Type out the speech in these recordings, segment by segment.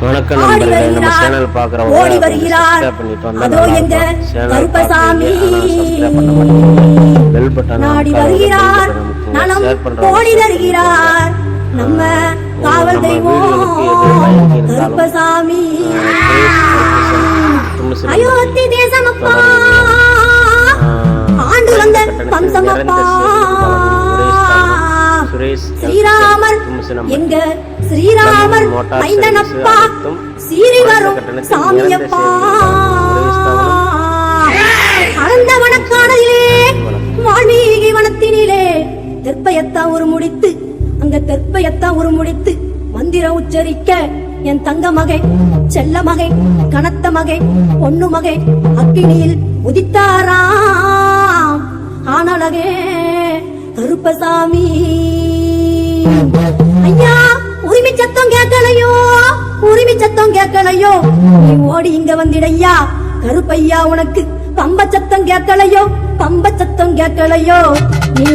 வணக்கம் நண்பர்களே. நம்ம வருகிறார், சேனல் பார்க்குறவங்க ஓடி வருகிறார். அதோ எங்க கருப்பசாமி. பெல் பட்டன் நாடி வருகிறார். நலம் கோடி தருகிறார் நம்ம காவல் தெய்வம். கருப்பசாமி. அயோத்தி தேசமப்பா. ஆண்டு வந்த வம்சமப்பா ஸ்ரீராமர் எங்க ஸ்ரீராமர் மைந்தனப்பா சீறி வரும் சாமியப்பா. அனந்த வால்மீகி வனத்தினிலே தெற்பயத்தான் ஒரு முடித்து அங்க தெற்பயத்தான் ஒரு முடித்து மந்திரம் உச்சரிக்க என் தங்க மகை செல்ல மகை கனத்த மகை பொண்ணு மகை அக்கினியில் உதித்தாராம். ஆனழகே கருப்பசாமி. ஐயா உரிமை சத்தம் கேட்கலையோ? உரிமை சத்தம் கேட்கலையோ? நீ ஓடி இங்க வந்திடையா? கருப்பையா உனக்கு பம்ப சத்தம் கேட்கலையோ? பம்ப சத்தம் கேட்கலையோ? நீ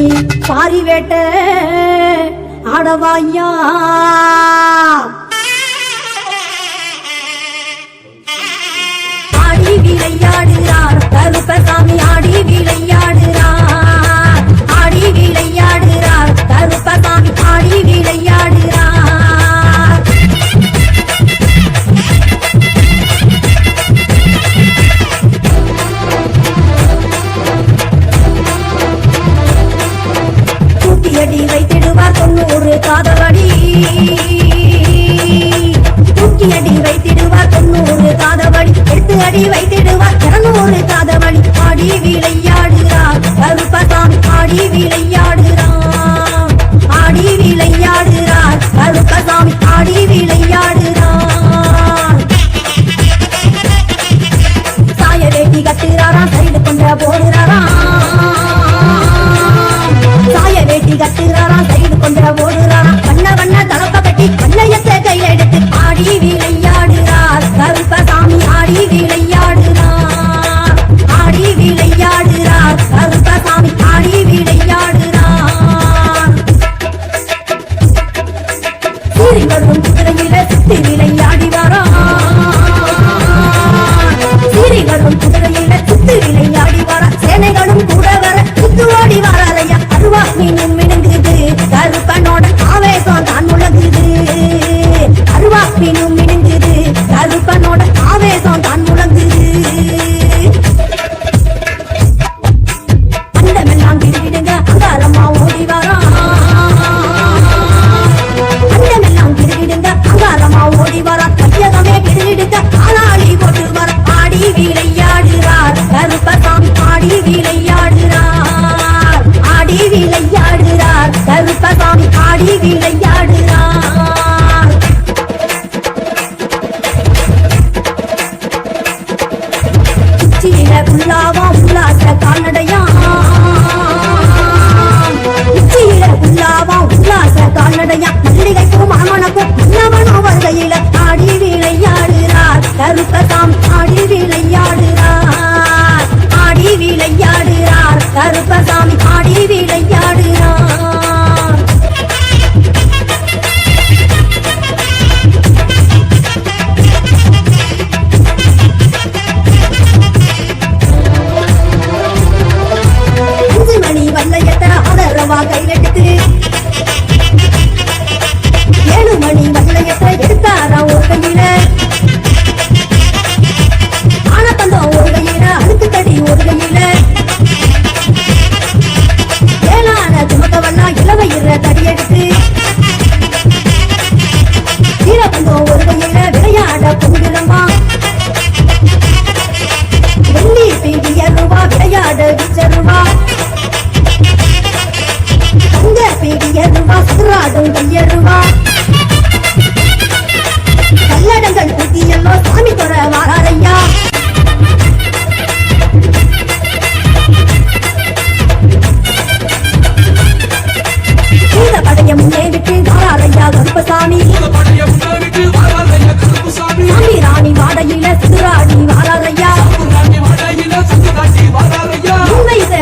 பாரி வேட்ட ஆடவாயா ஒரு தொண்ணூறு தூக்கி அடி வைத்திடுவார் தொண்ணூறு காதவடி எட்டு அடி வைத்திடுவார் இருநூறு காதவடி ஆடி விளையாடுகிறார் கருப்பசாமி. ஆடி விளையாடுகிறார். ஆடி விளையாடுகிறார் கருப்பசாமி. ஆடி விளையாடுகிறார். சாய வேட்டி கட்டுறாராம் சைடு கொண்ட போடுறாராம் சாய வேட்டி கொண்ட ஓடு.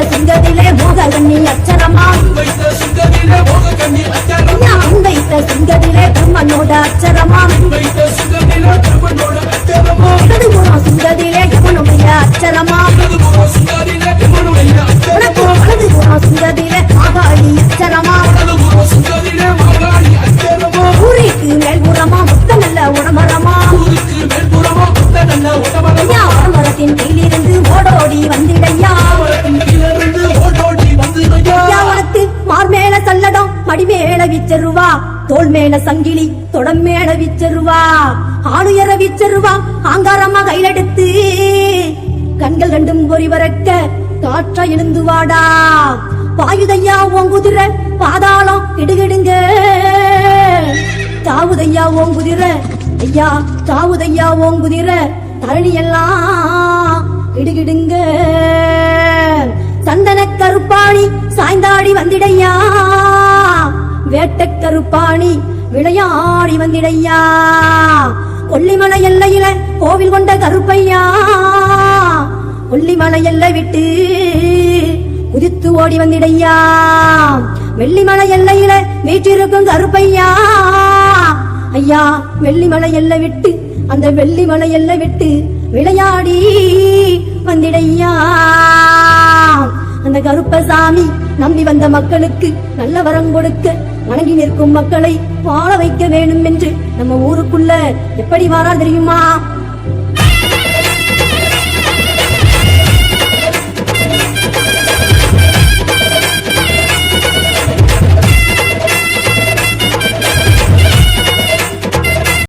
சிங்கத்திலே போக கண்ணி அச்சரமா வைத்த சிங்கத்திலே பிரம்மனோட அச்சரமா சிங்கத்திலே பிரம்மனோட அச்சரமா சிங்கத்திலே எவனுடைய அச்சரமா சங்கிலி தொடம் ஆளுயர விச்சருவா ஆங்காரமா கையிலெடுத்து. கண்கள் ரெண்டும் பொறி வரக்க காற்றா எழுந்து வாடா பாயுதையா ஓங்குதிர பாதாளம் இடுகிடுங்க. தாவுதையா ஓங்குதிர ஐயா தாவுதையா ஓங்குதிர தரணி எல்லாம் இடுகிடுங்க. சந்தன கருப்பாணி சாய்ந்தாடி வந்திடையா. வேட்டை கருப்பாணி விளையாடி வந்திடையா. கொல்லிமலை எல்லையில கோவில் கொண்ட கருப்பையா. கொல்லிமலை எல்லை விட்டு குதித்து ஓடி வந்திடையா. வெள்ளிமலை எல்லையில வீற்றிருக்கும் கருப்பையா. ஐயா வெள்ளிமலை எல்லை விட்டு அந்த வெள்ளிமலை எல்லை விட்டு விளையாடி வந்திடையா. அந்த கருப்பசாமி நம்பி வந்த மக்களுக்கு நல்ல வரம் கொடுக்க வணங்கி நிற்கும் மக்களை வாழ வைக்க வேண்டும் என்று நம்ம ஊருக்குள்ள எப்படி வாரா தெரியுமா?